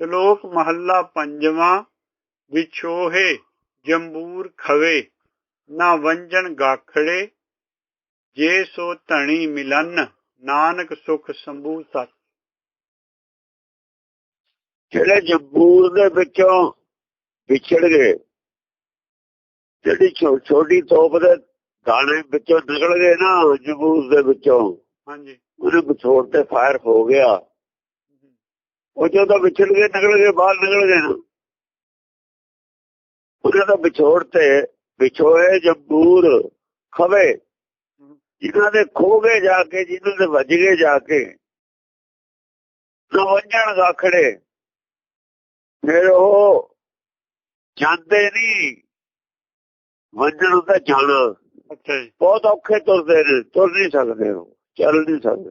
ਸ਼ਲੋਕ ਮਹੱਲਾ ਪੰਜਵਾਂ ਵਿਛੋਹੇ ਜੰਬੂਰ ਖਵੇ ਨਾ ਵੰਜਨ ਗਾਖੜੇ ਜੇ ਸੋ ਧਣੀ ਮਿਲਨ ਨਾਨਕ ਸੁਖ ਸੰਭੂ ਸਤ ਜਿਹੜੇ ਜੰਬੂਰ ਦੇ ਵਿੱਚੋਂ ਵਿਛੜ ਗਏ ਜਿਹੜੀ ਛੋਟੀ ਤੋਪ ਦੇ ਦਾਣੇ ਵਿੱਚੋਂ ਨਿਕਲ ਗਏ ਨਾ ਜੰਬੂਰ ਦੇ ਵਿੱਚੋਂ ਹਾਂਜੀ। ਉਹਨੇ ਵਿਛੋੜ ਤੇ ਫਾਇਰ ਹੋ ਗਿਆ। ਉਹ ਜਦੋਂ ਵਿਛੜ ਗਏ ਨਿਕਲ ਗਏ ਬਾਹਰ ਨਿਕਲ ਗਏ ਨਾ। ਉਹਨੇ ਤਾਂ ਵਿਛੋੜ ਤੇ ਵਿਛੋਏ ਜੰਬੂਰ ਖਵੇ। ਜਿਨ੍ਹਾਂ ਦੇ ਖੋ ਗਏ ਜਾ ਕੇ ਜਿਨ੍ਹਾਂ ਦੇ ਵੱਜ ਗਏ ਜਾ ਕੇ ਨਾ ਵੰਜਣ ਗਾਖੜੇ। ਫਿਰ ਉਹ ਜਾਂਦੇ ਨਹੀਂ। ਵੰਜਣ ਹੁੰਦਾ ਜਾਣਾ। ਅੱਛਾ ਜੀ। ਬਹੁਤ ਔਖੇ ਤੁਰਦੇ ਨੇ ਤੁਰ ਨਹੀਂ ਸਕਦੇ ਉਹ ਚੱਲ ਨਹੀਂ ਸਕਦੇ।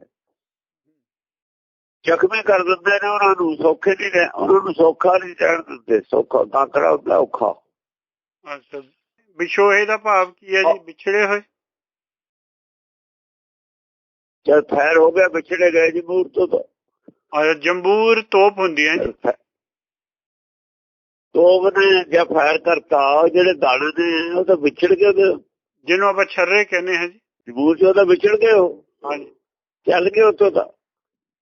ਜ਼ਖਮੀ ਕਰ ਦਿੰਦੇ ਨੇ ਉਹਨਾਂ ਨੂੰ ਸੌਖੇ ਨਹੀਂ ਨੇ ਉਹਨਾਂ ਨੂੰ ਸੌਖਾ ਨਹੀਂ ਰਹਿਣ ਦਿੰਦੇ ਸੌਖਾ ਕਾਕਰਾ ਹੁੰਦਾ ਔਖਾ। ਅੱਛਾ ਵਿਛੋਹੇ ਦਾ ਭਾਵ ਕੀ ਹੈ ਜੀ? ਵਿਛੜੇ ਹੋਏ? ਜਦ ਫੈਰ ਹੋ ਗਿਆ ਵਿਛੜੇ ਗਏ ਜੀ ਮੂਰ ਤੋਂ ਤਾਂ। ਔਰ ਜੰਬੂਰ ਤੋਪ ਹੁੰਦੀ ਹੈ ਜੀ। ਤੋਬ ਨੇ ਜੇ ਫਾਇਰ ਕਰਤਾ ਜਿਹੜੇ ਦਾਣੇ ਨੇ ਉਹ ਤਾਂ ਵਿਛੜ ਗਏ ਜਿਹਨੂੰ ਆਪਾਂ ਛਰਰੇ ਕਹਿੰਦੇ ਹਾਂ ਜੀ। ਜਮੂਰ ਚੋਂ ਤਾਂ ਵਿਛੜ ਗਏ ਉਹ। ਹਾਂਜੀ। ਚੱਲ ਗਏ ਉੱਥੋਂ ਤਾਂ।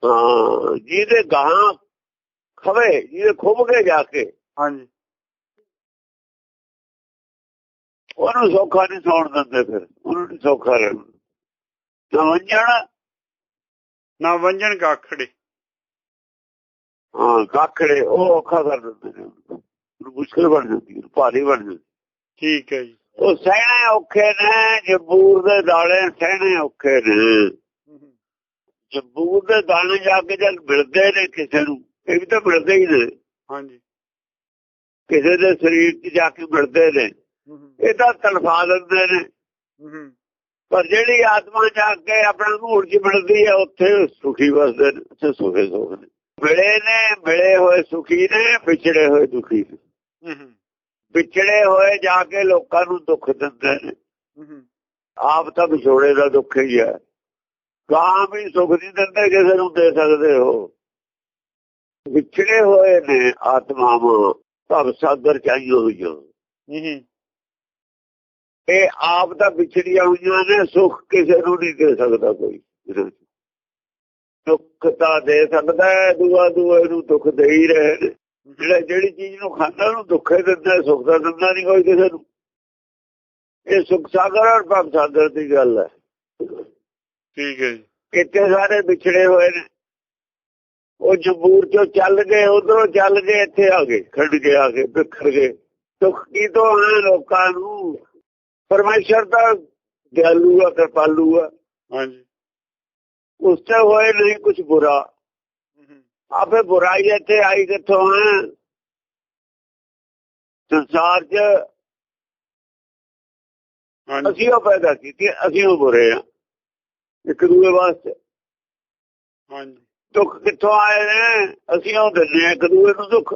ਹਾਂ ਜਿਹਦੇ ਗਾਂ ਖਵੇ ਜਿਹਦੇ ਖੁੱਭ ਗਏ ਜਾ ਕੇ। ਹਾਂਜੀ। ਉਹਨੂੰ ਸੌਖਾ ਨਹੀਂ ਸੌਣ ਦਿੰਦੇ ਫਿਰ ਉਹਨੂੰ ਨਹੀਂ ਸੌਖਾ ਰਹਿਣ ਨਾ ਵੰਜਣ ਨਾ ਵੰਜਨ ਗਾਖੜੇ ਹਾਂ ਕਾਖੜੇ ਉਹ ਔਖਾ ਕਰ ਦਿੰਦੇ ਨੇ ਮੁਸ਼ਕਲ ਬਣ ਜਾਂਦੀ ਹੈ ਭਾਰੀ ਬਣ ਜਾਂਦੀ ਠੀਕ ਹੈ ਜੀ। ਉਹ ਸਹਿਣੇ ਔਖੇ ਨੇ ਜੰਬੂਰ ਦੇ ਦਾਣੇ ਸਹਿਣੇ ਔਖੇ ਨੇ। ਜੰਬੂਰ ਦੇ ਦਾਣੇ ਜਾ ਕੇ ਜਦ ਮਿਲਦੇ ਨੇ ਕਿਸੇ ਨੂੰ ਇਹ ਵੀ ਤਾਂ ਮਿਲਦੇ ਹੀ ਨੇ। ਹਾਂਜੀ। ਕਿਸੇ ਦੇ ਸਰੀਰ 'ਚ ਜਾ ਕੇ ਮਿਲਦੇ ਨੇ। ਇਹ ਤਾਂ ਤਲਫਾ ਦਿੰਦੇ ਨੇ। ਪਰ ਜਿਹੜੀ ਆਤਮਾ ਜਾ ਕੇ ਆਪਣਾ ਮੂੜ 'ਚ ਮਿਲਦੀ ਹੈ ਉੱਥੇ ਸੁਖੀ ਵਸਦੇ ਨੇ ਉੱਥੇ ਸੁਖੇ ਸੁਖ ਨੇ। ਮਿਲੇ ਨੇ ਮਿਲੇ ਹੋਏ ਸੁਖੀ ਨੇ ਵਿਛੜੇ ਹੋਏ ਦੁਖੀ ਨੇ। ਹੂੰ ਵਿਛੜੇ ਹੋਏ ਜਾ ਕੇ ਲੋਕਾਂ ਨੂੰ ਦੁੱਖ ਦਿੰਦੇ ਨੇ। ਆਪ ਤਾਂ ਵਿਛੋੜੇ ਦਾ ਦੁੱਖ ਹੀ ਹੈ। ਗਾਂ ਵੀ ਸੁਖ ਨਹੀਂ ਦਿੰਦੇ ਕਿਸੇ ਨੂੰ ਦੇ ਸਕਦੇ ਹੋ। ਵਿਛੜੇ ਹੋਏ ਨੇ ਆਤਮਾਵਾਂ ਭਵ ਸਾਗਰ ਚਾਹੀ ਹੋਈਆਂ ਹੂੰ। ਇਹ ਆਪ ਤਾਂ ਵਿਛੜੀਆਂ ਹੋਈਆਂ ਨੇ ਸੁਖ ਕਿਸੇ ਨੂੰ ਨਹੀਂ ਦੇ ਸਕਦਾ ਕੋਈ। ਦੁੱਖ ਤਾਂ ਦੇ ਸਕਦਾ ਹੈ ਦੁਆ ਦੁਆ ਨੂੰ ਦੁੱਖ ਦੇ ਹੀ ਰਹੇ ਨੇ। ਜਿਹੜਾ ਜਿਹੜੀ ਚੀਜ਼ ਨੂੰ ਖਾਂਦਾ ਉਹਨੂੰ ਦੁੱਖ ਹੀ ਦਿੰਦਾ ਹੈ, ਸੁੱਖ ਦਾ ਦਿੰਦਾ ਨਹੀਂ ਕੋਈ ਕਿਸੇ ਨੂੰ। ਇਹ ਸੁਖ ਸਾਗਰ ਔਰ ਭਵ ਸਾਗਰ ਦੀ ਗੱਲ ਹੈ। ਠੀਕ ਹੈ ਇੱਥੇ ਸਾਰੇ ਵਿਛੜੇ ਹੋਏ ਨੇ। ਉਹ ਜੰਬੂਰ ਚੋਂ ਚੱਲ ਗਏ ਉਧਰੋਂ ਚੱਲ ਗਏ ਇੱਥੇ ਆ ਗਏ ਖੜ ਗਏ ਆ ਗਏ ਬਿਖਰ ਗਏ। ਦੁੱਖ ਕੀ ਤੋਂ ਹੈ ਲੋਕਾਂ ਨੂੰ? ਪਰਮੇਸ਼ਰ ਦਾ ਦਿਆਲੂ ਆ ਕਿਰਪਾਲੂ ਆ। ਹਾਂਜੀ। ਉਸ ਤੇ ਹੋਏ ਨਹੀਂ ਕੁਝ ਬੁਰਾ। ਆਪੇ ਬੁਰਾਈ ਇੱਥੇ ਆਈ ਕਿੱਥੋਂ ਹੈ? ਸੰਸਾਰ 'ਚ ਅਸੀਂ ਉਹ ਪੈਦਾ ਕੀਤੀ ਅਸੀਂ ਉਹ ਬੁਰੇ ਆ। ਇੱਕ ਦੂਏ ਵਾਸਤੇ। ਹਾਂਜੀ। ਦੁੱਖ ਕਿੱਥੋਂ ਆਏ ਨੇ? ਅਸੀਂ ਉਹ ਦਿੰਦੇ ਇੱਕ ਦੂਏ ਨੂੰ ਦੁੱਖ।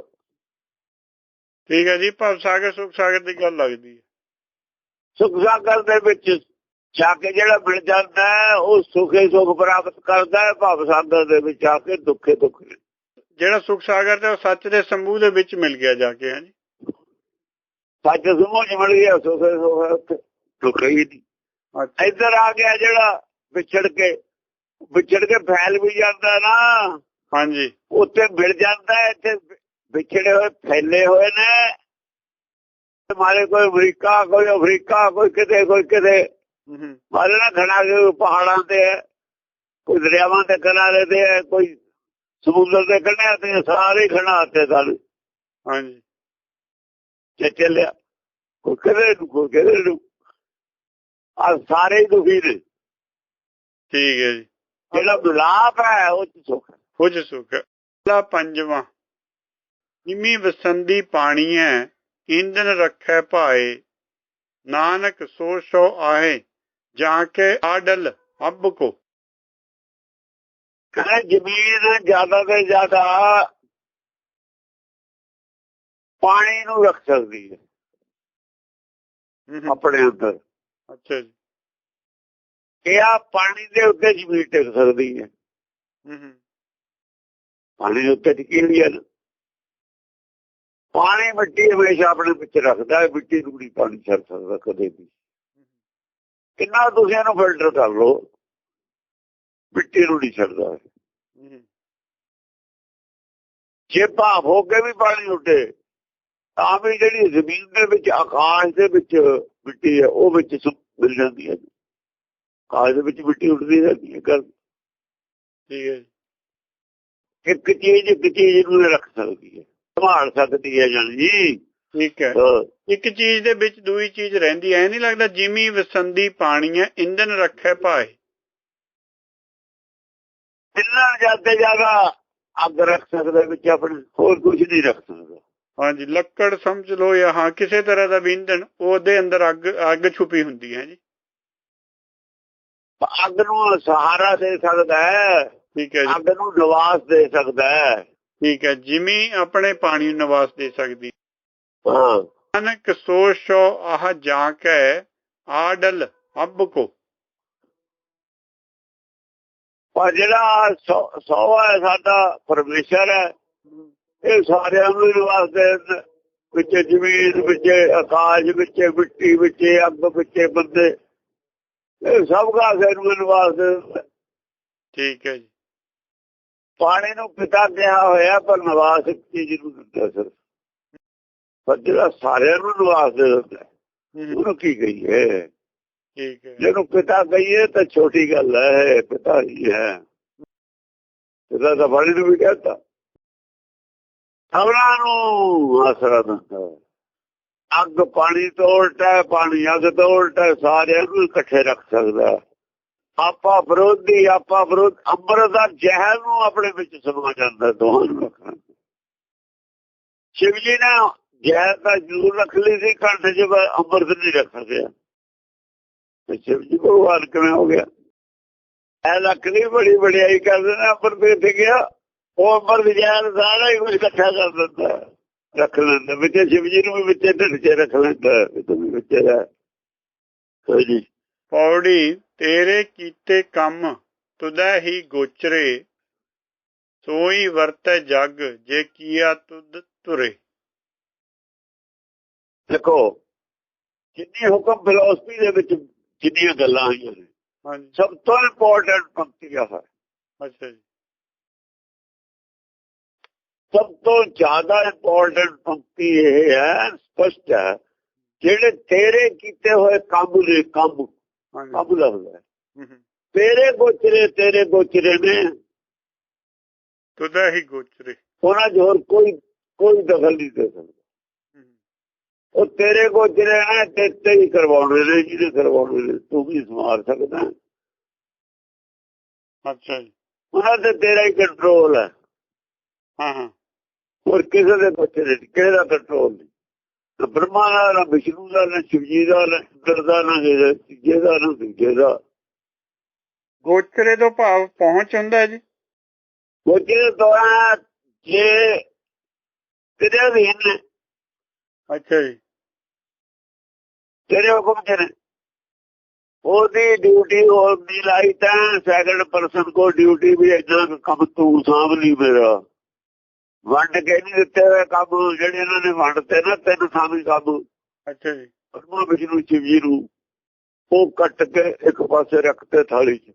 ਠੀਕ ਹੈ ਜੀ ਭਵ ਸਾਗਰ ਸੁਖ ਸਾਗਰ ਦੀ ਗੱਲ ਲੱਗਦੀ ਹੈ। ਸੁਖ ਸਾਗਰ ਦੇ ਵਿੱਚ ਜਾ ਕੇ ਜਿਹੜਾ ਮਿਲ ਜਾਂਦਾ ਉਹ ਸੁਖੇ ਸੁਖ ਪ੍ਰਾਪਤ ਕਰਦਾ ਹੈ ਭਵ ਸਾਗਰ ਦੇ ਵਿੱਚ ਆ ਕੇ ਦੁੱਖੇ ਦੁੱਖ। ਜਿਹੜਾ ਸੁਖ ਸਾਗਰ ਤੇ ਉਹ ਸੱਚ ਦੇ ਸੰਭੂ ਦੇ ਵਿੱਚ ਮਿਲ ਗਿਆ ਜਾ ਕੇ ਹਾਂਜੀ ਸੱਚ ਸਮਝ ਮਿਲ ਗਿਆ ਸੁਖੇ ਸੁਖ ਦੁੱਖ ਹੀ ਨਹੀਂ। ਇੱਧਰ ਆ ਗਿਆ ਜਿਹੜਾ ਵਿਛੜ ਕੇ ਵਿਛੜ ਕੇ ਫੈਲ ਵੀ ਜਾਂਦਾ ਨਾ। ਹਾਂਜੀ। ਉੱਥੇ ਮਿਲ ਜਾਂਦਾ ਇੱਥੇ ਵਿਛੜੇ ਹੋਏ ਫੈਲੇ ਹੋਏ ਨੇ। ਮਾਰੇ ਕੋਈ ਅਮਰੀਕਾ ਕੋਈ ਅਫਰੀਕਾ ਕੋਈ ਕਿਤੇ ਕੋਈ ਕਿਤੇ। ਮਾਰੇ ਨਾ ਖੜਾ ਕੇ ਪਹਾੜਾਂ ਤੇ ਹੈ, ਕੋਈ ਦਰਿਆਵਾਂ ਦੇ ਕਿਨਾਰੇ ਤੇ ਕੋਈ ਸਮੁੰਦਰ ਦੇ ਕੰਢੇ ਤੇ ਸਾਰੇ ਖੜਾ ਤੇ ਸਨ। ਹਾਂਜੀ। ਤੇ ਚੱਲਿਆ। ਕੋਈ ਕਿਤੇ ਨੂੰ ਕੋਈ ਕਿਤੇ ਨੂੰ। ਆ ਸਾਰੇ ਦੁਖੀ ਨੇ। ਠੀਕ ਹੈ ਜੀ। ਜਿਹੜਾ ਮਿਲਾਪ ਹੈ ਉਹ ਚ ਸੁੱਖ ਹੈ। ਕੁਝ ਸੁਖ ਲਾ ਪੰਜਵਾਂ ਨਿਮੀ ਵਸੰਦੀ ਪਾਣੀ ਹੈ ਇੰਦਨ ਰੱਖੈ ਭਾਏ। ਨਾਨਕ ਸੋ ਸੋ ਆਏ ਜਾ ਕੇ ਆਡਲ ਅੱਬ ਕੋ। ਕਹਿੰਦਾ ਜ਼ਮੀਨ ਜ਼ਿਆਦਾ ਤੋਂ ਜ਼ਿਆਦਾ ਪਾਣੀ ਨੂੰ ਰੱਖ ਸਕਦੀ ਹੂੰ, ਆਪਣੇ ਅੰਦਰ। ਅੱਛਾ ਜੀ। ਆ ਪਾਣੀ ਦੇ ਉੱਤੇ ਜ਼ਮੀਨ ਟਿਕ ਸਕਦੀ ਹੈ। ਪਾਣੀ ਦੇ ਉੱਤੇ ਟਿਕੀ ਹੋਈ ਹੈ। ਪਾਣੀ ਮਿੱਟੀ ਹਮੇਸ਼ਾ ਆਪਣੇ ਵਿੱਚ ਰੱਖਦਾ ਹੈ ਮਿੱਟੀ ਨੂੰ ਨਹੀਂ ਪਾਣੀ ਛੱਡ ਸਕਦਾ ਕਦੇ ਵੀ। ਕਿੰਨਾ ਤੁਸੀਂ ਇਹਨੂੰ ਫਿਲਟਰ ਕਰ ਲਓ ਮਿੱਟੀ ਨੂੰ ਨਹੀਂ ਛੱਡਦਾ ਹੂੰ, ਜੇ ਭਾਫ ਹੋ ਕੇ ਵੀ ਪਾਣੀ ਉੱਡੇ ਤਾਂ ਵੀ ਜਿਹੜੀ ਜ਼ਮੀਨ ਦੇ ਵਿੱਚ ਆਕਾਸ਼ ਦੇ ਵਿੱਚ ਮਿੱਟੀ ਹੈ ਉਹ ਵਿੱਚ ਮਿਲ ਜਾਂਦੀ ਹੈ। ਆਕਾਸ਼ ਦੇ ਵਿੱਚ ਮਿੱਟੀ ਉੱਡਦੀ ਰਹਿੰਦੀ ਹੈ ਕਰ ਠੀਕ ਹੈ ਇੱਕ ਚੀਜ਼ ਇੱਕ ਚੀਜ਼ ਨੂੰ ਰੱਖ ਸਕਦੀ ਹੈ। ਸੰਭਾਲ ਸਕਦੀ ਹੈ ਜਾਨੀ ਜੀ। ਠੀਕ ਹੈ। ਇੱਕ ਚੀਜ਼ ਦੇ ਵਿੱਚ ਦੂਈ ਚੀਜ਼ ਰਹਿੰਦੀ ਐ ਨਹੀਂ ਲੱਗਦਾ ਜਿਮੀ ਵਸੰਦੀ ਪਾਣੀ ਹੈ ਇੰਧਨ ਰੱਖੇ ਭਾਏ। ਜਿੰਨਾ ਜ਼ਿਆਦਾ ਜ਼ਿਆਦਾ ਅੱਗ ਰੱਖ ਸਕਦਾ ਵਿੱਚ ਆਪਣੇ ਹੋਰ ਕੁਝ ਨਹੀਂ ਰੱਖ ਸਕਦਾ। ਹਾਂਜੀ ਲੱਕੜ ਸਮਝ ਲਓ ਜਾਂ ਹਾਂ ਕਿਸੇ ਤਰ੍ਹਾਂ ਦਾ ਵੀ ਇੰਧਨ ਉਹਦੇ ਅੰਦਰ ਅੱਗ ਅੱਗ ਛੁਪੀ ਹੁੰਦੀ ਹੈ ਜੀ। ਅੱਗ ਨੂੰ ਸਹਾਰਾ ਦੇ ਸਕਦਾ ਹੈ ਠੀਕ ਹੈ ਜੀ। ਅੱਗ ਨੂੰ ਨਿਵਾਸ ਦੇ ਸਕਦਾ ਹੈ। ਠੀਕ ਹੈ ਜਿਮੀ ਆਪਣੇ ਪਾਣੀ ਨੂੰ ਨਿਵਾਸ ਦੇ ਸਕਦੀ। ਹਾਂ। ਨਾਨਕ ਸੋ ਸੋ ਆਹ ਜਾ ਕੇ ਆਡਲ ਹੱਬ ਕੋ। ਪਰ ਜਿਹੜਾ ਸੌ ਸੌ ਹੈ ਸਾਡਾ ਪਰਮੇਸ਼ਰ ਹੈ ਇਹ ਸਾਰਿਆਂ ਨੂੰ ਨਿਵਾਸ ਦੇ ਵਿੱਚ ਜ਼ਮੀਨ ਵਿੱਚ ਆਕਾਸ਼ ਵਿੱਚ ਮਿੱਟੀ ਵਿੱਚ ਅੱਗ ਵਿੱਚ ਬੰਦੇ। ਇਹ ਸਭ ਦਾ ਨੂੰ ਨਿਵਾਸ ਦੇ ਦਿੰਦਾ। ਠੀਕ ਹੈ ਜੀ। ਪਾਣੀ ਨੂੰ ਪਿਤਾ ਕਿਹਾ ਹੋਇਆ ਪਰ ਨਿਵਾਸ ਇੱਕ ਚੀਜ਼ ਨੂੰ ਦਿੰਦਾ ਸਰ? ਪਰ ਜਿਹੜਾ ਸਾਰਿਆਂ ਨੂੰ ਨਿਵਾਸ ਦੇ ਦਿੰਦਾ। ਉਹਨੂੰ ਕੀ ਕਹੀਏ? ਠੀਕ ਹੈ। ਜਿਹਨੂੰ ਪਿਤਾ ਕਹੀਏ ਤਾਂ ਛੋਟੀ ਗੱਲ ਹੈ ਪਿਤਾ ਹੀ ਹੈ। ਪਿਤਾ ਤਾਂ ਬੜੀ ਨੂੰ ਵੀ ਕਹਤਾ। ਸਭਨਾਂ ਨੂੰ ਆਸਰਾ ਦਿੰਦਾ। ਹੈ। ਅੱਗ ਪਾਣੀ ਤੋਂ ਉਲਟਾ ਹੈ, ਪਾਣੀ ਅੱਗ ਤੋਂ ਉਲਟਾ ਹੈ, ਸਾਰਿਆਂ ਨੂੰ ਇਕੱਠੇ ਰੱਖ ਸਕਦਾ ਆਪਾ ਵਿਰੋਧੀ ਆਪਾ ਵਿਰੋਧ ਅੰਮ੍ਰਿਤ ਦਾ ਜ਼ਹਿਰ ਨੂੰ ਆਪਣੇ ਵਿੱਚ ਸਮਾ ਜਾਂਦਾ ਦੋਹਾਂ ਨੂੰ ਸ਼ਿਵ ਜੀ ਨੇ ਜ਼ਹਿਰ ਦਾ ਜ਼ਰੂਰ ਰੱਖ ਲਈ ਸੀ ਕੰਠ 'ਚ ਅੰਮ੍ਰਿਤ ਨਹੀਂ ਰੱਖ ਸਕਿਆ। ਤੇ ਸ਼ਿਵ ਜੀ ਭਗਵਾਨ ਕਿਵੇਂ ਹੋ ਗਿਆ? ਐ ਲੱਕੜੀ ਬੜੀ ਵਡਿਆਈ ਕਰਦੇ ਨੇ ਅੰਮ੍ਰਿਤ ਦੇ ਗਿਆ? ਉਹ ਅੰਮ੍ਰਿਤ ਜ਼ਹਿਰ ਸਾਰਾ ਹੀ ਕੁਝ ਇਕੱਠਾ ਕਰ ਦਿੰਦਾ ਹੈ। ਰੱਖ ਲੈਂਦਾ ਵਿੱਚ ਸ਼ਿਵ ਜੀ ਨੂੰ ਵੀ ਵਿੱਚ ਢਿੱਡ 'ਚ ਰੱਖ ਲੈਂਦਾ ਹੈ, ਤੂੰ ਵੀ ਵਿੱਚ ਜੀ ਪੌੜੀ ਤੇਰੇ ਕੀਤੇ ਕੰਮ ਤੁਦਾ ਹੀ ਗੋਚਰੇ ਸੋਈ ਵਰਤੈ ਜਗ ਜੇ ਕੀਆ ਤੁਧ ਤੁਰੇ। ਦੇਖੋ ਜਿੰਨੀ ਹੁਕਮ ਫਿਲਾਸਫੀ ਦੇ ਵਿੱਚ ਜਿੰਨੀਆਂ ਗੱਲਾਂ ਆਈਆਂ ਨੇ ਸਭ ਤੋਂ ਇੰਪੋਰਟੈਂਟ ਪੰਕਤੀ ਆ ਹੈ ਅੱਛਾ ਜੀ। ਸਭ ਤੋਂ ਜ਼ਿਆਦਾ ਇੰਪੋਰਟੈਂਟ ਪੰਕਤੀ ਇਹ ਹੈ ਸਪਸ਼ਟ ਹੈ ਜਿਹੜੇ ਤੇਰੇ ਕੀਤੇ ਹੋਏ ਕੰਮ ਨੇ ਕੰਮ ਕੰਮ ਹਮ। ਤੇਰੇ ਗੋਚਰੇ ਤੇਰੇ ਗੋਚਰੇ ਨੇ। ਤੁਦਾ ਹੀ ਗੋਚਰੇ। ਉਹਨਾਂ ਹੋਰ ਕੋਈ ਕੋਈ ਦਖਲ ਨਹੀਂ ਦੇ ਸਕਦਾ। ਉਹ ਤੇਰੇ ਗੋਚਰੇ ਨੇ ਤੇ ਤੇ ਹੀ ਕਰਵਾਉਣੇ ਨੇ ਜਿਹਦੇ ਕਰਵਾਉਣੇ ਨੇ ਤੂੰ ਵੀ ਸਮਾਰ ਸਕਦਾ। ਅੱਛਾ ਜੀ। ਉਹਨਾਂ ਤੇ ਤੇਰਾ ਹੀ ਕੰਟਰੋਲ ਹੈ। ਹਾਂ ਹਾਂ। ਹੋਰ ਕਿਸੇ ਦੇ ਬੱਚੇ ਦੇ ਕਿਸੇ ਦਾ ਕੰਟਰੋਲ ਨਹੀਂ। ਨਾ ਬ੍ਰਹਮਾ ਦਾ ਨਾ ਵਿਸ਼ਨੂੰ ਦਾ ਨਾ ਸ਼ਿਵਜੀ ਦਾ ਨਾ ਇੰਦਰ ਦਾ ਨਾ ਤੀਜੇ ਦਾ ਨਾ ਦੂਜੇ ਦਾ। ਗੋਚਰੇ ਤੋਂ ਭਾਵ ਪਹੁੰਚ ਹੁੰਦਾ ਜੀ। ਜਿਹੜੇ ਦੌਰਾਨ ਜੇ ਤੇਰੇ ਅਧੀਨ ਨੇ ਅੱਛਾ ਜੀ। ਤੇਰੇ ਹੁਕਮ ਨੇ ਉਹਦੀ ਡਿਊਟੀ ਹੋਰ ਨਹੀਂ ਲਾਈ ਤਾਂ ਸੈਕੰਡ ਪਰਸਨ ਕੋ ਡਿਊਟੀ ਵੀ ਇਦਾਂ ਕੰਮ ਤੂੰ ਲਈ ਮੇਰਾ। ਵੰਡ ਕੇ ਨਹੀਂ ਦਿੱਤੇ ਹੋਏ ਕੰਮ ਜਿਹੜੇ ਇਹਨਾਂ ਨੇ ਵੰਡਤੇ ਨਾ ਤੈਨੂੰ ਸਾਂਭੀ ਕੰਮ ਅੱਛਾ ਜੀ। ਪਰਮਾ ਵਿਸ਼ਨੂੰ ਸ਼ਿਵ ਜੀ ਨੂੰ ਉਹ ਕੱਟ ਕੇ ਇੱਕ ਪਾਸੇ ਰੱਖਤੇ ਥਾਲੀ 'ਚ।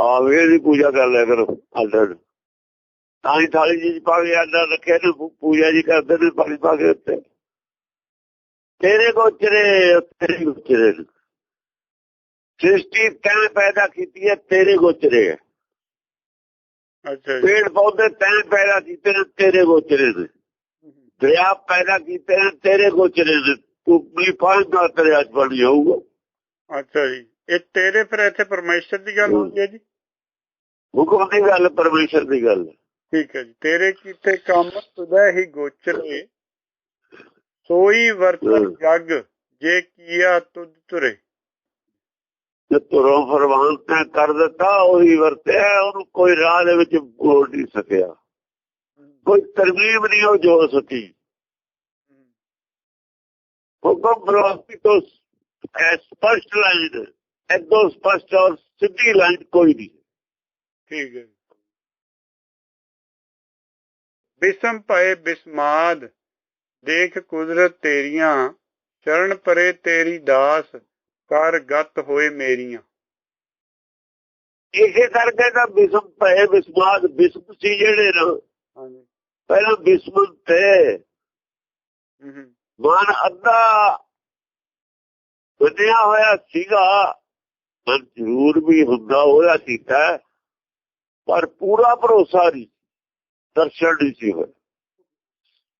ਆਵੇ ਦੀ ਪੂਜਾ ਕਰ ਲਿਆ ਕਰੋ ਆਦਰ। ਤਾਂ ਹੀ ਥਾਲੀ ਜੀ ਪਾ ਕੇ ਆਦਰ ਰੱਖਿਆ ਨੇ ਪੂਜਾ ਜੀ ਕਰਦੇ ਨੇ ਪਾਣੀ ਪਾ ਕੇ ਉੱਤੇ। ਤੇਰੇ ਗੋਚਰੇ ਤੇਰੇ ਗੋਚਰੇ। ਸ੍ਰਿਸ਼ਟੀ ਤੈਂ ਪੈਦਾ ਕੀਤੀ ਹੈ ਤੇਰੇ ਗੋਚਰੇ। ਹੈ ਪੇੜ ਪੌਦੇ ਤੈਂ ਪੈਦਾ ਕੀਤੇ ਨੇ ਤੇਰੇ ਗੋਚਰੇ ਨੇ। ਦਰਿਆ ਪੈਦਾ ਕੀਤੇ ਨੇ ਤੇਰੇ ਗੋਚਰੇ ਨੇ। ਤੂੰ ਵੀ ਪਾਣੀ ਦਾ ਦਰਿਆ 'ਚ ਬਣ ਜਾਊਗਾ। ਅੱਛਾ ਜੀ। ਇਹ ਤੇਰੇ ਫਿਰ ਇੱਥੇ ਪਰਮੇਸ਼ਰ ਦੀ ਗੱਲ ਹੁੰਦੀ ਹੈ ਜੀ? ਹੁਕਮ ਦੀ ਗੱਲ ਪਰਮੇਸ਼ਰ ਦੀ ਗੱਲ। ਠੀਕ ਹੈ ਜੀ। ਤੇਰੇ ਕੀਤੇ ਕੰਮ ਤੁਦਾ ਹੀ ਗੋਚਰੇ ਸੋਈ ਵਰਤਨ। ਜਗ ਜੇ ਕੀਆ ਤੁਧ ਤੁਰੇ। ਜੇ ਤੁਰੋਂ ਫਰਮਾਨ ਤੈਂ ਕਰ ਦਿੱਤਾ ਉਹੀ ਵਰਤਿਆ, ਉਹਨੂੰ ਕੋਈ ਰਾਹ ਦੇ ਵਿੱਚ ਬੋਲ ਨਹੀਂ ਸਕਿਆ। ਕੋਈ ਤਰਮੀਮ ਨਹੀਂ ਉਹ ਜੋ ਸਕੀ। ਹੁਕਮ ਫਰਮਾਨ ਤੋਂ ਸਪਸ਼ਟ ਲਾਈਨ ਐਦੋਂ ਸਪਸ਼ਟ ਔਰ ਸਿੱਧੀ ਲਾਈਨ ਕੋਈ ਨਹੀਂ। ਠੀਕ ਹੈ। ਬਿਸਮ ਪਏ ਬਿਸਮਾਦ, ਦੇਖ ਕੁਦਰਤ ਤੇਰੀਆਂ, ਚਰਨ ਪਰੇ ਤੇਰੀ ਦਾਸ। ਕਰ ਗਤ ਹੋਏ ਮੇਰੀਆਂ। ਇਸੇ ਕਰਕੇ ਤਾਂ ਬਿਸਮ ਪਏ ਬਿਸਮਾਦ ਬਿਸਮ ਸੀ ਜਿਹੜੇ ਨਾ ਹਾਂਜੀ। ਪਹਿਲਾਂ ਬਿਸਮ ਤੇ ਮਨ ਅੱਧਾ ਬਣਿਆ ਹੋਇਆ ਸੀਗਾ ਮਨ ਜ਼ਰੂਰ ਵੀ ਹੁੰਦਾ ਹੋਇਆ ਸੀਗਾ ਪਰ ਪੂਰਾ ਭਰੋਸਾ ਨਹੀਂ ਦਰਸ਼ਨ ਨਹੀਂ ਸੀ ਹੋਇਆ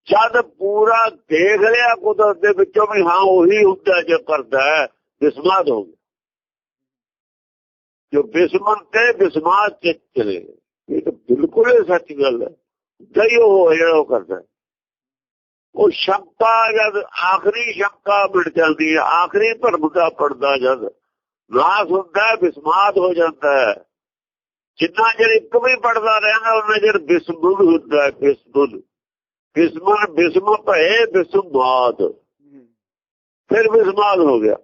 ਜਦ ਪੂਰਾ ਦੇਖ ਲਿਆ ਕੁਦਰਤ ਦੇ ਵਿੱਚੋਂ ਵੀ ਹਾਂ ਉਹੀ ਹੁੰਦਾ ਜੋ ਕਰਦਾ ਬਿਸਮਾਦ ਹੋ ਗਿਆ। ਜੋ ਬਿਸਮਨ ਤੇ ਬਿਸਮਾਦ ਚ ਚਲੇ। ਇਹ ਤਾਂ ਬਿਲਕੁਲ ਹੀ ਸੱਚ ਗੱਲ ਹੈ। ਜਈ ਉਹ ਜਿਹੜਾ ਉਹ ਕਰਦਾ। ਉਹ ਸ਼ੰਕਾ ਜਦ ਆਖਰੀ ਸ਼ੰਕਾ ਮਿਟ ਜਾਂਦੀ ਹੈ। ਆਖਰੀ ਭਰਮ ਦਾ ਪੜਦਾ ਜਦ ਨਾਸ ਹੁੰਦਾ ਬਿਸਮਾਦ ਹੋ ਜਾਂਦਾ ਹੈ। ਜਿੰਨਾ ਚਿਰ ਇੱਕ ਵੀ ਪੜਦਾ ਰਹਿੰਦਾ ਉਹਨਾਂ ਚਿਰ ਬਿਸਮੁਲ ਹੁੰਦਾ ਹੈ ਬਿਸਮੁਲ। ਬਿਸਮਨ ਬਿਸਮ ਭਏ ਬਿਸਮਾਦ ਫਿਰ ਬਿਸਮਾਦ ਹੋ ਗਿਆ।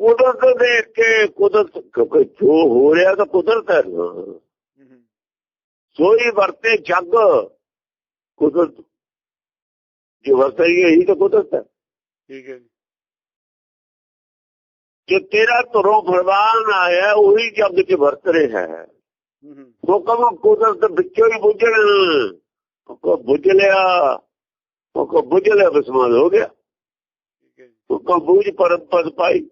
ਕੁਦਰਤ ਦੇਖ ਕੇ ਕੁਦਰਤ ਕਿਉਂਕਿ ਜੋ ਹੋ ਰਿਹਾ ਤਾਂ ਕੁਦਰਤ ਹੈ ਨਾ। ਸੋਈ ਵਰਤੇ ਜੱਗ ਕੁਦਰਤ ਜੋ ਵਰਤ ਰਹੀ ਹੈ ਇਹੀ ਤਾਂ ਕੁਦਰਤ ਹੈ। ਠੀਕ ਹੈ ਜੀ। ਤੇਰਾ ਧਰੋਂ ਫਰਮਾਨ ਆਇਆ ਉਹੀ ਜੱਗ 'ਚ ਵਰਤ ਰਿਹਾ ਹੈ। ਹੂੰ ਹੂੰ। ਹੁਕਮ ਕੁਦਰਤ ਵਿੱਚੋਂ ਹੀ ਬੁੱਝਣ ਕੋ ਬੁੱਝ ਲਿਆ। ਕੋ ਬੁੱਝ ਲਿਆ ਬਸਮਾਨ ਹੋ ਗਿਆ। ਠੀਕ ਹੈ ਜੀ। ਹੁਕਮ ਬੁੱਝ ਪਰਮ ਪਦ ਪਾਈ।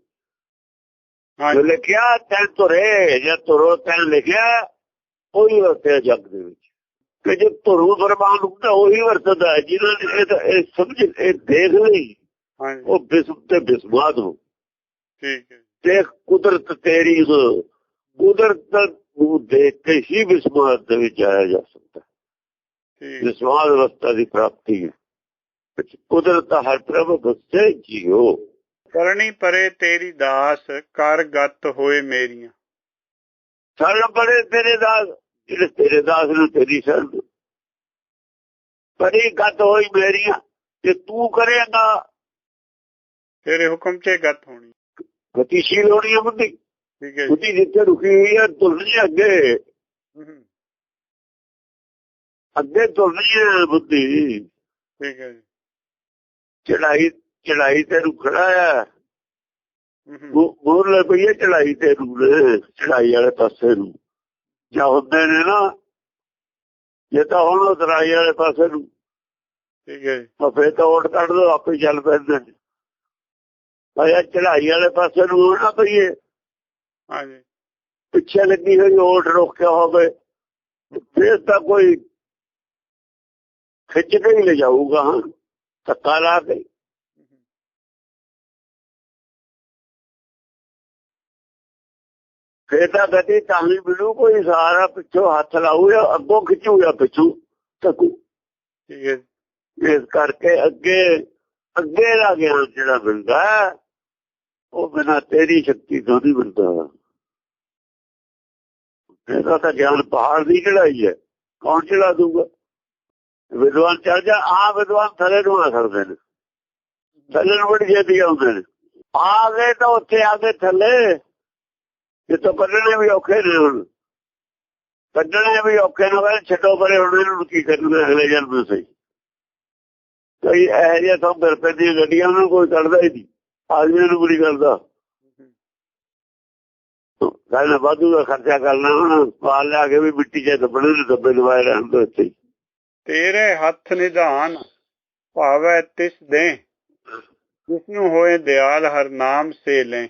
ਜੋ। ਲਿਖਿਆ ਤੈਂ ਤੁਰੇ ਜੇ ਤੁਰੋ ਤੈਂ ਲਿਖਿਆ ਉਹੀ ਵਰਤਿਆ ਜੱਗ ਦੇ ਵਿੱਚ। ਕਿ ਜੇ ਤੁਰੂ ਫਰਮਾਨ ਹੁੰਦਾ ਉਹੀ ਵਰਤਦਾ ਜਿਹਨਾਂ ਨੇ ਇਹ ਸਮਝ ਇਹ ਦੇਖ ਲਈ ਉਹ ਬਿਸਮ ਤੇ ਬਿਸਮਾਦ ਹੋ। ਠੀਕ ਹੈ। ਦੇਖ ਕੁਦਰਤ ਤੇਰੀ। ਕੁਦਰਤ ਨੂੰ ਦੇਖ ਕੇ ਹੀ ਬਿਸਮਾਦ ਦੇ ਵਿੱਚ ਆਇਆ ਜਾ ਸਕਦਾ। ਠੀਕ। ਬਿਸਮਾਦ ਅਵਸਥਾ ਦੀ ਪ੍ਰਾਪਤੀ ਹੈ। ਕੁਦਰਤ ਹਰ ਪ੍ਰਭ ਬਸੇ ਜੀਓ। ਕਰਨੀ ਪਰੇ ਤੇਰੀ ਦਾਸ ਕਰ ਗਤ ਹੋਏ ਮੇਰੀਆਂ। ਸਰਲ ਬੜੇ ਤੇਰੇ ਦਾਸ ਜਿਹੜੇ ਤੇਰੇ ਦਾਸ ਨੂੰ ਤੇਰੀ ਸ਼ਰਨ ਬੜੀ ਗੱਤ ਹੋਈ ਮੇਰੀਆਂ ਤੇ ਤੂੰ ਕਰੇਗਾ। ਤੇਰੇ ਹੁਕਮ 'ਚ ਗਤ ਹੋਣੀ। ਗਤੀਸ਼ੀਲ ਹੋਣੀ ਹੈ ਬੁੱਧੀ। ਠੀਕ ਹੈ ਬੁੱਧੀ ਜਿੱਥੇ ਰੁਕੀ ਹੋਈ ਹੈ ਤੁਲਣੀ ਅੱਗੇ। ਅੱਗੇ ਤੁਲਣੀ ਹੈ ਬੁੱਧੀ। ਠੀਕ ਹੈ ਜੀ। ਚੜਾਈ ਚੜਾਈ ਤੇ ਹੂੰ ਹੂੰ। ਮੋਰ ਲੈ ਪਈ ਹੈ ਚੜਾਈ ਤੇ ਰੁਕਣਾ ਚੜਾਈ ਵਾਲੇ ਪਾਸੇ ਨੂੰ। ਜਾਂ ਹੁੰਦੇ ਨੇ ਨਾ ਜੇ ਤਾਂ ਹੁਣ ਉਤਰਾਈ ਵਾਲੇ ਪਾਸੇ ਨੂੰ। ਠੀਕ ਹੈ ਤਾਂ ਫੇਰ ਤਾਂ ਓਟ ਕੱਢ ਦੋ ਆਪੇ ਚੱਲ ਪੈਂਦੇ ਨੇ। ਆਇਆ ਚੜਾਈ ਵਾਲੇ ਪਾਸੇ ਨੂੰ ਹੋਣਾ ਪਈਏ ਹਾਂਜੀ ਪਿੱਛੇ ਲੱਗੀ ਹੋਈ ਓਟ ਰੋਕਿਆ ਹੋਵੇ ਫੇਰ ਤਾਂ ਕੋਈ ਖਿੱਚ ਕੇ ਹੀ ਲੈ ਜਾਊਗਾ ਹਾਂ। ਧੱਕਾ ਲਾ ਕੇ। ਫੇਰ ਤਾਂ ਗਤੀ ਤਾਂ ਹੀ ਮਿਲੂ ਕੋਈ ਸਾਰਾ ਪਿੱਛੋਂ ਹੱਥ ਲਾਊ ਜਾਂ ਅੱਗੋਂ ਖਿੱਚੂ ਜਾਂ ਪਿੱਛੋਂ ਧੱਕੂ ਠੀਕ ਹੈ। ਜੀ ਇਸ ਕਰਕੇ ਅੱਗੇ ਅੱਗੇ ਦਾ ਗਿਆਨ ਜਿਹੜਾ ਮਿਲਦਾ ਉਹ ਬਿਨਾਂ ਤੇਰੀ ਸ਼ਕਤੀ ਤੋਂ ਨਹੀਂ ਮਿਲਦਾ। ਇਹਦਾ ਤਾਂ ਗਿਆਨ ਪਹਾੜ ਦੀ ਚੜਾਈ ਹੈ। ਕੌਣ ਚੜਾ ਦੂਗਾ ਵਿਦਵਾਨ ਚੜ ਜਾ ਆ ਵਿਦਵਾਨ ਥੱਲੇ ਨੂੰ ਆ ਸਕਦੇ ਨੇ। ਥੱਲੇ ਨੂੰ ਬੜੀ ਛੇਤੀ ਆਉਂਦੇ ਨੇ। ਆ ਗਏ ਤਾਂ ਉੱਥੇ ਆ ਗਏ ਥੱਲੇ। ਜਿੱਥੋਂ ਕੱਢਣੇ ਵੀ ਔਖੇ ਨੇ ਹੁਣ। ਕੱਢਣੇ ਵੀ ਔਖੇ ਨੇ ਵੇ ਛੱਡੋ ਪਰੇ, ਹੁਣ ਇਹਨੂੰ ਕੀ ਕਰਨਾ ਅਗਲੇ ਜਨਮ ਸਹੀ। ਕਈ ਇਹ ਜਿਹਾ ਤਾਂ ਫਿਰ ਪੈਂਦੀਆਂ ਗੱਡੀਆਂ ਨੂੰ ਕੋਈ ਕੱਢਦਾ ਹੀ ਨਹੀਂ। ਆਦਮੀਆਂ ਨੂੰ ਬੜੀ ਕਰਦਾ। ਕਹਿੰਦਾ ਵਾਧੂ ਦਾ ਖਰਚਾ ਕਰਨਾ ਹੁਣ ਪਾਲ ਲਿਆ ਕੇ ਵੀ ਮਿੱਟੀ ਚ ਦੱਬਣੇ ਨੇ, ਦੱਬੇ ਦਵਾਏ ਰਹਿਣ ਦੇ ਇੱਥੇ ਤੇਰੇ ਹੱਥ ਨਿਧਾਨ ਭਾਵੈ ਤਿਸ ਦੇ ਜਿਸ ਨੂੰ ਹੋਏ ਦਿਆਲ ਹਰ ਨਾਮ ਸੇ ਲੈ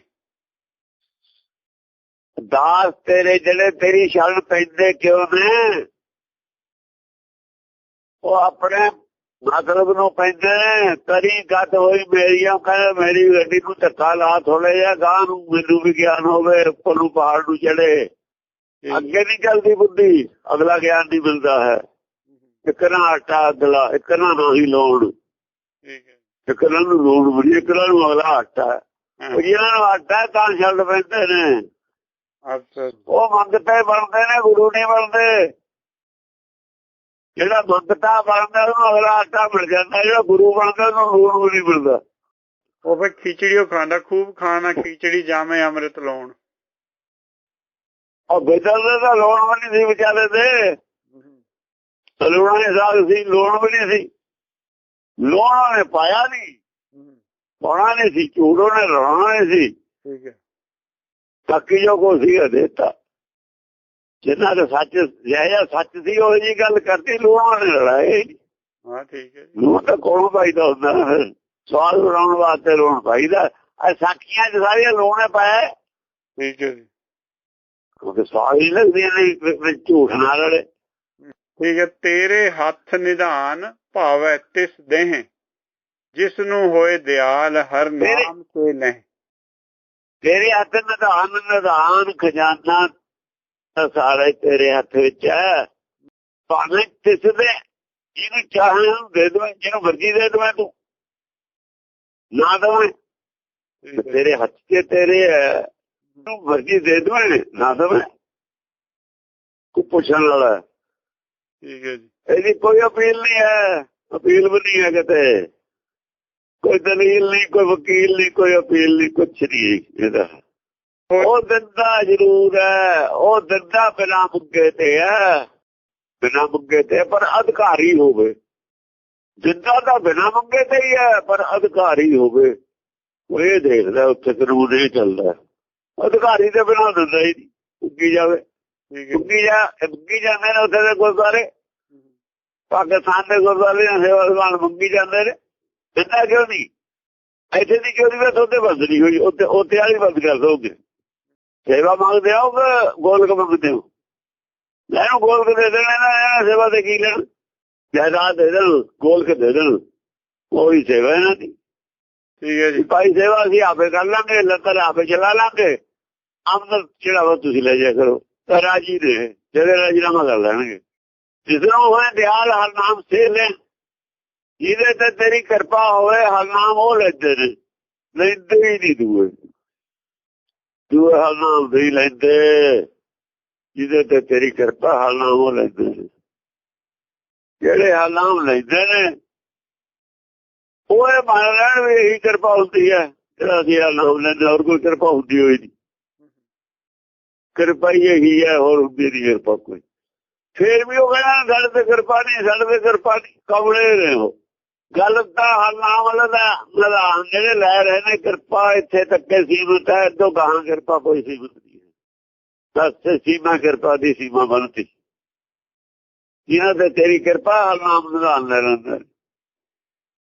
ਦਾਸ ਤੇਰੇ ਜਿਹੜੇ ਤੇਰੀ ਸ਼ਰਨ ਪੈਂਦੇ ਕਿਉਂ ਨੇ? ਉਹ ਆਪਣੇ ਮਤਲਬ ਨੂੰ ਪੈਂਦੇ ਤਰੀ ਗੱਤ ਹੋਈ ਮੇਰੀਆਂ ਕਹਿੰਦੇ ਮੇਰੀ ਗੱਡੀ ਨੂੰ ਧੱਕਾ ਲਾ ਥੋੜੇ ਜਿਹਾ ਗਾਂ ਨੂੰ ਮੈਨੂੰ ਵੀ ਗਿਆਨ ਹੋਵੇ ਉੱਪਰ ਨੂੰ ਪਹਾੜ ਨੂੰ ਚੜੇ ਅੱਗੇ ਨਹੀਂ ਚੱਲਦੀ ਬੁੱਧੀ ਅਗਲਾ ਗਿਆਨ ਨਹੀਂ ਮਿਲਦਾ ਹੈ। ਇੱਕ ਨਾ ਆਟਾ ਅਗਲਾ ਇੱਕ ਨਾ ਨਹੀਂ ਲੋੜ ਠੀਕ ਹੈ। ਇੱਕ ਨਾ ਨੂੰ ਲੋੜ ਬੜੀ ਇੱਕ ਨਾ ਅਗਲਾ ਆਟਾ। ਉਹ ਜਿਹਨਾਂ ਨੂੰ ਆਟਾ ਤਾਂ ਛੱਡ ਪੈਂਦੇ ਨੇ। ਉਹ ਮੰਗਤੇ ਬਣਦੇ ਨੇ ਗੁਰੂ ਨਹੀਂ ਬਣਦੇ। ਜਿਹੜਾ ਮੰਗਤਾ ਬਣਦਾ ਉਹਨੂੰ ਅਗਲਾ ਆਟਾ ਮਿਲ ਜਾਂਦਾ। ਜਿਹੜਾ ਗੁਰੂ ਬਣਦਾ ਉਹਨੂੰ ਵੀ ਨਹੀਂ ਮਿਲਦਾ। ਉਹ ਫੇ ਖਿਚੜੀਓ ਖਾਂਦਾ ਖੂਬ ਖਾਣਾ ਖਿਚੜੀ ਜਾਵੇਂ ਅੰਮ੍ਰਿਤ ਲਾਉਣ। ਉਹ ਬੇਦਲ ਦੇ ਲੋਣ ਵੀ ਨਹੀਂ ਸੀ ਵਿਚਾਰੇ ਦੇ। ਲੂਣਾ ਸਾਗ ਸੀ ਲੋਣ ਵੀ ਨਹੀਂ ਸੀ। ਲੋਣਾ ਨੇ ਪਾਇਆ ਨਹੀਂ। ਪਾਉਣਾ ਨਹੀਂ ਸੀ ਝੂੜੋ ਨੇ ਰਹਿਣਾ ਨਹੀਂ ਸੀ। ਠੀਕ ਹੈ। ਬਾਕੀ ਜੋ ਕੋ ਸੀ ਦੇਤਾ। ਜਿਨ੍ਹਾਂ ਦਾ ਸੱਚ ਜਾਇਆ ਸੱਚ ਸੀ ਉਹ ਜੀ ਗੱਲ ਕਰਦੀ ਲੋਣਾ ਨੇ ਲੜਾਏ ਹਾਂ ਠੀਕ ਹੈ ਲੋਣ ਤਾਂ ਕੋਲੋਂ ਪਾਈਦਾ ਹੁੰਦਾ। ਸਵਾਲ ਬਣਾਉਣ ਵਾਸਤੇ ਲੋਣ ਪਾਈਦਾ। ਆ ਸਾਖੀਆਂ ਚ ਸਾਰੀਆਂ ਲੋਣੇ ਪਾਇਆ। ਠੀਕ ਹੈ ਕਿਉਂਕਿ ਸਵਾਲ ਹੀ ਲੱਗਦੀਆਂ ਨੇ ਝੂਠ ਨਾ ਲੜੇ। ਠੀਕ ਹੈ ਤੇਰੇ ਹੱਥ ਨਿਧਾਨ ਭਾਵੈ ਤਿਸ ਦੇਹ। ਜਿਸ ਨੂੰ ਹੋਏ ਦਿਆਲ ਹਰ ਨਾਮ ਤੇ ਲਹਿ ਤੇਰੇ ਹੱਥ ਨਿਧਾਨ ਨਿਧਾਨ ਖਜ਼ਾਨਾ ਤਾਂ ਸਾਰਾ ਤੇਰੇ ਹੱਥ ਵਿੱਚ ਹੈ। ਭਾਵੇਂ ਤਿਸ ਦੇ ਜਿਹਨੂੰ ਚਾਹੇ ਦੇ ਦਵੇਂ ਜਿਹਨੂੰ ਮਰਜ਼ੀ ਦੇ ਦਵੇਂ ਤੂੰ। ਨਾ ਦਵੇਂ ਤੇਰੇ ਹੱਥ 'ਚ ਤੇਰੇ ਹੈ। ਤੂੰ ਮਰਜ਼ੀ ਦੇ ਦਵੇਂ ਨਾ ਦਵੇਂ। ਕੋ ਪੁੱਛਣ ਵਾਲਾ। ਠੀਕ ਹੈ ਜੀ। ਇਹਦੀ ਕੋਈ ਅਪੀਲ ਨਹੀਂ ਹੈ। ਅਪੀਲ ਵੀ ਨਹੀਂ ਹੈ ਕਿਤੇ। ਕੋਈ ਦਲੀਲ ਨਹੀਂ ਕੋਈ ਵਕੀਲ ਨਹੀਂ ਕੋਈ ਅਪੀਲ ਨਹੀਂ ਕੁਛ ਨਹੀਂ ਇਹਦਾ। ਉਹ ਦਿੰਦਾ ਜ਼ਰੂਰ ਹੈ ਉਹ ਦਿੰਦਾ ਬਿਨਾ ਮੁੱਗੇ ਤੇ ਹੈ ਬਿਨਾ ਮੁੱਗੇ ਤੇ ਪਰ ਅਧਿਕਾਰੀ ਹੋਵੇ। ਦਿੰਦਾ ਤਾਂ ਬਿਨਾ ਮੁੱਗੇ ਤੇ ਹੀ ਹੈ ਪਰ ਅਧਿਕਾਰੀ ਹੋਵੇ। ਉਹ ਇਹ ਦੇਖਦਾ ਉੱਥੇ ਕਾਨੂੰਨ ਇਹ ਚੱਲਦਾ ਅਧਿਕਾਰੀ ਦੇ ਬਿਨਾ ਦਿੰਦਾ ਹੀ ਨਹੀਂ ਉੱਗੀ ਜਾਵੇ। ਉੱਗੀ ਜਾ ਉੱਗੀ ਜਾਂਦੇ ਨੇ ਉੱਥੇ ਦੇ ਗੁਰਦੁਆਰੇ। ਪਾਕਿਸਤਾਨ ਦੇ ਗੁਰਦੁਆਰੇ ਦੀਆਂ ਸੇਵਾ ਮੰਗੀ ਜਾਂਦੇ ਨੇ। ਦਿੰਦਾ ਕਿਉਂ ਨਹੀਂ? ਇੱਥੇ ਦੀ ਚੋਰੀ ਤਾਂ ਤੁਹਾਡੇ ਬੰਦ ਨਹੀਂ ਹੋਈ। ਉੱਥੇ ਉੱਥੇ ਵਾਲੀ ਬੰਦ ਕਰ ਦੋਗੇ ਸੇਵਾ ਮੰਗਦੇ ਕਿ ਗੋਲਕ ਮੰਗਦੇ ਹੋ। ਲੈਣੋ ਗੋਲਕ ਦੇ ਦੇਣਾ ਨਾ ਇਹਨਾਂ ਸੇਵਾ ਤੇ ਕੀ ਲੈਣ? ਜਾਇਦਾਦ ਦੇ ਦੇਣ ਗੋਲਕ ਦੇ ਦੇਣ। ਉਹੀ ਸੇਵਾ ਇਹਨਾਂ ਦੀ। ਠੀਕ ਹੈ ਜੀ। ਭਾਈ ਸੇਵਾ ਅਸੀਂ ਆਪੇ ਕਰ ਲਾਂਗੇ ਲੱਤਾਂ ਆਪੇ ਚਲਾ ਲਾਂਗੇ। ਆਮਦਨ ਚੜਾਵਾ ਤੁਸੀਂ ਲੈ ਜਾ ਕਰੋ। ਰਾਜੀ ਨੇ ਜਿਹੜੇ ਰਾਜੀਨਾਮਾ ਕਰ ਲੈਣਗੇ। ਜਿਸ ਨੂੰ ਹੋਏ ਦਿਆਲ ਹਰ ਨਾਮ ਸੇ ਲੈ ਜਿਹਦੇ ਤੇ ਤੇਰੀ ਕਿਰਪਾ ਹੋਵੇ ਹਰ ਨਾਮ ਉਹ ਲੈਂਦੇ ਨੇ, ਲੈਂਦੇ ਹੀ ਨਹੀਂ ਦੂਏ। ਦੂਏ ਹਰ ਨਾਮ ਲੈਂਦੇ, ਜਿਹਦੇ ਤੇ ਤੇਰੀ ਕਿਰਪਾ ਹਰ ਨਾਮ ਉਹ ਲੈਂਦੇ ਨੇ। ਜਿਹੜੇ ਹਰਨਾਮ ਲੈਂਦੇ ਨੇ, ਉਹ ਇਹ ਮੰਨ ਲੈਣ ਵੀ ਇਹੀ ਕਿਰਪਾ ਹੁੰਦੀ ਹੈ, ਜਿਹੜਾ ਅਸੀਂ ਹਰਨਾਮ ਲੈਂਦੇ ਹੋਰ ਕੋਈ ਕਿਰਪਾ ਹੁੰਦੀ ਹੋਈ ਨਹੀਂ। ਕਿਰਪਾ ਹੀ ਇਹੀ ਹੈ, ਹੋਰ ਹੁੰਦੀ ਨਹੀਂ ਕਿਰਪਾ ਕੋਈ। ਫੇਰ ਵੀ ਉਹ ਕਹਿੰਦਾ ਸਾਡੇ ਤੇ ਕਿਰਪਾ ਨਹੀਂ, ਸਾਡੇ ਤੇ ਕਿਰਪਾ ਨਹੀਂ, ਕਮਲੇ ਨੇ ਉਹ ਗੱਲ ਤਾਂ ਹਰ ਨਾਮ ਵਾਲਾ ਦਾ ਲਦਾਨ ਜਿਹੜੇ ਲੈ ਰਹੇ ਨੇ ਕਿਰਪਾ ਇੱਥੇ ਤੱਕੇ ਸੀਮਤ ਹੈ। ਤੋਂ ਗਾਹਾਂ ਕਿਰਪਾ ਕੋਈ ਸੀਮਤ ਨਹੀਂ ਹੈ। ਦਸ ਸੀਮਾ ਕਿਰਪਾ ਦੀ ਸੀਮਾ ਬਣਤੀ। ਜਿਨ੍ਹਾਂ ਤੇ ਤੇਰੀ ਕਿਰਪਾ ਹਰ ਨਾਮ ਨਿਧਾਨ ਲੈ ਲੈਂਦੇ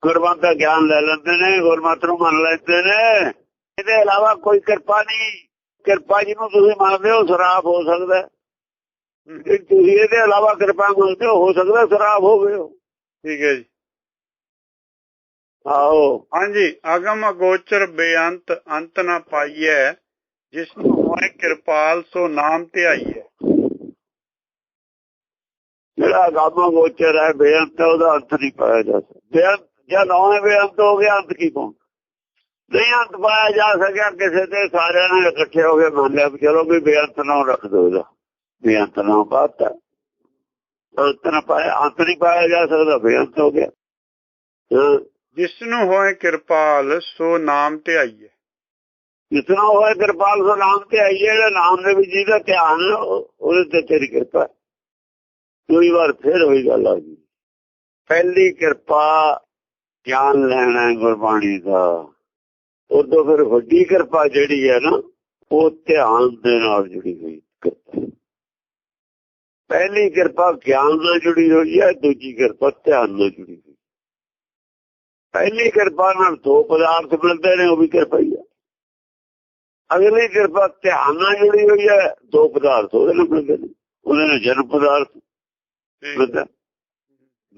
ਗੁਰਮਤਿ ਦਾ ਗਿਆਨ ਲੈ ਲੈਂਦੇ ਨੇ ਗੁਰਮਤਿ ਨੂੰ ਮੰਨ ਲੈਂਦੇ ਨੇ। ਇਹਦੇ ਇਲਾਵਾ ਕੋਈ ਕਿਰਪਾ ਨਹੀਂ। ਕਿਰਪਾ ਜਿਹਨੂੰ ਤੁਸੀਂ ਮੰਨਦੇ ਹੋ ਸਰਾਪ ਹੋ ਸਕਦਾ ਤੁਸੀਂ ਇਹਦੇ ਇਲਾਵਾ ਕਿਰਪਾ ਮੰਗਦੇ ਹੋ ਹੋ ਸਕਦਾ ਸਰਾਪ ਹੋਵੇ। ਠੀਕ ਹੈ ਜੀ। ਆਓ। ਹਾਂਜੀ ਅਗਮ ਅਗੋਚਰ ਬੇਅੰਤ ਅੰਤ ਨਾ ਪਾਈਐ ਜਿਸ ਨੂੰ ਹੋਏ ਕਿਰਪਾਲ ਸੋ ਨਾਮ ਧਿਆਈਐ। ਜਿਹੜਾ ਗਾਮਾ ਗੋਚਰ ਹੈ ਬੇਅੰਤ ਉਹਦਾ ਅੰਤ ਨਹੀਂ ਪਾਇਆ ਜਾ ਸਕਦਾ। ਜਦ ਨੌਵੇਂ ਬੇਅੰਤ ਹੋ ਗਿਆ ਅੰਤ ਕੀ ਪਾਉਂ ਨਹੀਂ ਅੰਤ ਪਾਇਆ ਜਾ ਸਕਿਆ ਕਿਸੇ ਤੇ ਸਾਰਿਆਂ ਨੇ ਇਕੱਠੇ ਹੋ ਕੇ ਮੰਨ ਲਿਆ ਚਲੋ ਵੀ ਬੇਅੰਤ ਨਾਮ ਰੱਖ ਦੋ ਇਹਦਾ। ਬੇਅੰਤ ਨਾਮ ਪਾਤਾ। ਅੰਤ ਨਾ ਪਾਇਆ ਅੰਤ ਨਹੀਂ ਪਾਇਆ ਜਾ ਸਕਦਾ ਬੇਅੰਤ ਹੋ ਗਿਆ। ਹਾਂ। ਜਿਸ ਨੂੰ ਹੋਏ ਕਿਰਪਾਲ, ਸੋ ਨਾਮ ਧਿਆਈਐ ਜਿਤਨਾ ਹੋਏ ਕਿਰਪਾਲ, ਸੋ ਨਾਮ ਤੇ ਜਿਹੜਾ ਨਾਮ ਦੇ ਵਿੱਚ ਜਿਹਦਾ ਧਿਆਨ ਉਹਦੇ ਤੇ ਤੇਰੀ ਕਿਰਪਾ ਕੋਈ ਵਾਰ ਫਿਰ ਹੋਈ ਗੱਲ ਆ ਗਈ। ਪਹਿਲੀ ਕਿਰਪਾ ਗਿਆਨ ਲੈਣਾ ਗੁਰਬਾਣੀ ਦਾ। ਉਦੋਂ ਫਿਰ ਵੱਡੀ ਕਿਰਪਾ ਜਿਹੜੀ ਹੈ ਨਾ, ਉਹ ਧਿਆਨ ਦੇ ਨਾਲ ਜੁੜੀ ਹੋਈ ਕਿਰਪਾ ਪਹਿਲੀ ਕਿਰਪਾ ਗਿਆਨ ਨਾਲ ਜੁੜੀ ਹੋਈ ਹੈ, ਦੂਜੀ ਕਿਰਪਾ ਧਿਆਨ ਨਾਲ ਜੁੜੀ ਹੋਈ ਪਹਿਲੀ ਕਿਰਪਾ ਨਾਲ ਦੋ ਪਦਾਰਥ ਮਿਲਦੇ ਨੇ ਉਹ ਵੀ ਕਿਰਪਾ ਹੀ ਹੈ ਅਗਲੀ ਕਿਰਪਾ ਧਿਆਨ ਨਾਲ ਜੁੜੀ ਹੋਈ ਹੈ ਦੋ ਪਦਾਰਥ ਉਹਦੇ ਨਾਲ ਮਿਲਦੇ ਨੇ। ਉਹਦੇ ਨਾਲ ਜਨਮ ਪਦਾਰਥ ਮਿਲਦਾ।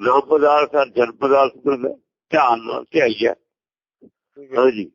ਨਾਮ ਪਦਾਰਥ ਜਨਮ ਪਦਾਰਥ ਮਿਲਦਾ। ਧਿਆਨ ਨਾਲ ਹੈ। ਹਾਂਜੀ।